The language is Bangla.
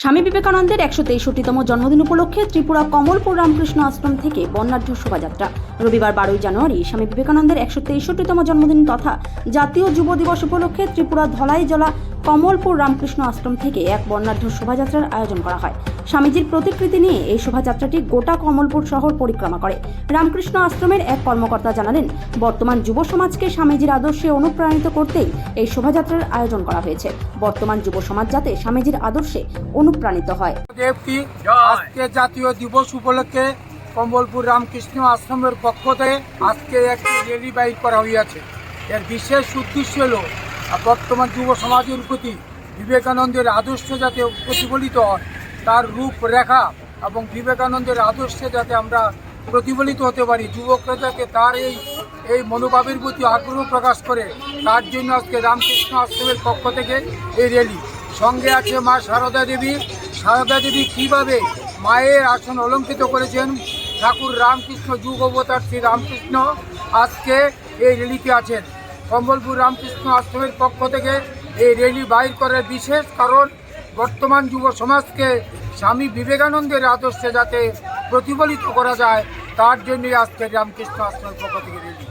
স্বামী বিবেকানন্দের একশো তেষট্টিতম জন্মদিন উপলক্ষে ত্রিপুরা কমলপুর রামকৃষ্ণ আশ্রম থেকে বর্ণাঢ্য শোভাযাত্রা। রবিবার বারোই জানুয়ারি স্বামী বিবেকানন্দের একশো তেষট্টিতম জন্মদিন তথা জাতীয় যুব দিবস উপলক্ষে ত্রিপুরা ধলাই জেলা কমলপুর রামকৃষ্ণ আশ্রম থেকে এক বর্ণাঢ্য শোভাযাত্রার আয়োজন করা হয়। স্বামীজির প্রতিকৃতি নিয়ে এই শোভাযাত্রাটি গোটা কমলপুর শহর পরিক্রমা করে। রামকৃষ্ণ আশ্রমের এক কর্মকর্তা জানালেন, বর্তমান যুব সমাজকে স্বামীজির আদর্শে অনুপ্রাণিত করতেই এই শোভাযাত্রার আয়োজন করা হয়েছে। বর্তমান যুব সমাজ যাতে স্বামীজির আদর্শে অনুপ্রাণিত হয়। আজকে জাতীয় দিবস উপলক্ষে কম্বলপুর রামকৃষ্ণ আশ্রমের পক্ষ থেকে আজকে একটি র্যালি বাইর করা হইয়াছে। এর বিশেষ উদ্দেশ্য হল বর্তমান যুব সমাজের প্রতি বিবেকানন্দের আদর্শ যাতে প্রতিফলিত হয়, তার রূপরেখা এবং বিবেকানন্দের আদর্শে যাতে আমরা প্রতিফলিত হতে পারি, যুবকরা যাতে তার এই এই মনোভাবের প্রতি আগ্রহ প্রকাশ করে, তার জন্য আজকে রামকৃষ্ণ আশ্রমের পক্ষ থেকে এই র্যালি। সঙ্গে আছে মা সারদা দেবী। সারদা দেবী কীভাবে মায়ের আসন অলঙ্কৃত করেছেন? ঠাকুর রামকৃষ্ণ, যুগ অবতার শ্রী রামকৃষ্ণ আজকে এই র্যালিতে আছেন। কম্বলপুর রামকৃষ্ণ আশ্রমের পক্ষ থেকে এই র্যালি বাইর করার বিশেষ কারণ বর্তমান যুব সমাজকে স্বামী বিবেকানন্দের আদর্শে যাতে প্রতিফলিত করা যায়, তার জন্যই আজকে রামকৃষ্ণ আশ্রমের পক্ষ থেকে র্যালি।